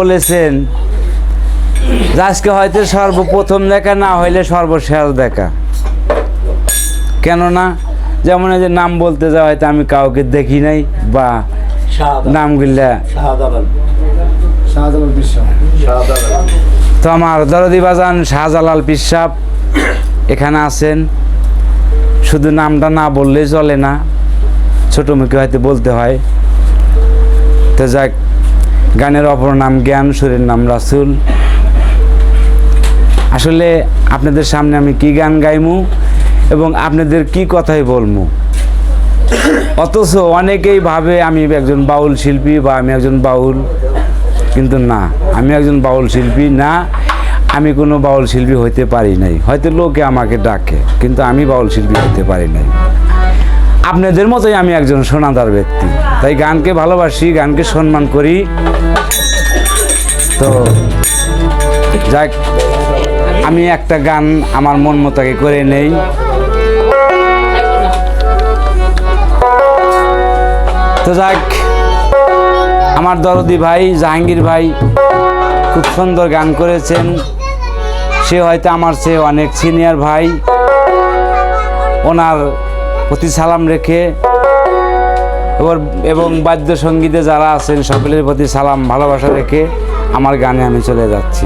বলেছেন আজকে হয়তো সর্বপ্রথম দেখা না হইলে সর্বশেষ দেখা। কেননা যেমন এই যে নাম বলতে যাওয়া হয়তো আমি কাউকে দেখি নাই বা নামগুলা তো আমার দরদি বাজান শাহজালাল পিসাব এখানে আছেন। শুধু নামটা না বললেই চলে না ছোট মুখে হয়তো বলতে হয়। তো যাক গানের অপর নাম জ্ঞান, সুরের নাম রাসুল। আসলে আপনাদের সামনে আমি কি গান গাইমু এবং আপনাদের কি কথাই বলমু? অথচ অনেকেই ভাবে আমি একজন বাউল শিল্পী বা আমি একজন বাউল, কিন্তু না, আমি একজন বাউল শিল্পী না, আমি কোনো বাউল শিল্পী হইতে পারি নাই। হয়তো লোকে আমাকে ডাকে, কিন্তু আমি বাউল শিল্পী হইতে পারি নাই। আপনাদের মতোই আমি একজন সোনাদার ব্যক্তি। তাই গানকে ভালোবাসি, গানকে সম্মান করি। তো যাক, আমি একটা গান আমার মন মতাকে করে নেই। তো যাক, আমার দরদি ভাই, জাহাঙ্গীর ভাই খুব সুন্দর গান করেছেন। সে হয়তো আমার সে অনেক সিনিয়র ভাই। ওনার প্রতি সালাম রেখে এবার এবং বাদ্য সঙ্গীতে যারা আছেন সকলের প্রতি সালাম, ভালোবাসা রেখে আমার গানে আমি চলে যাচ্ছি।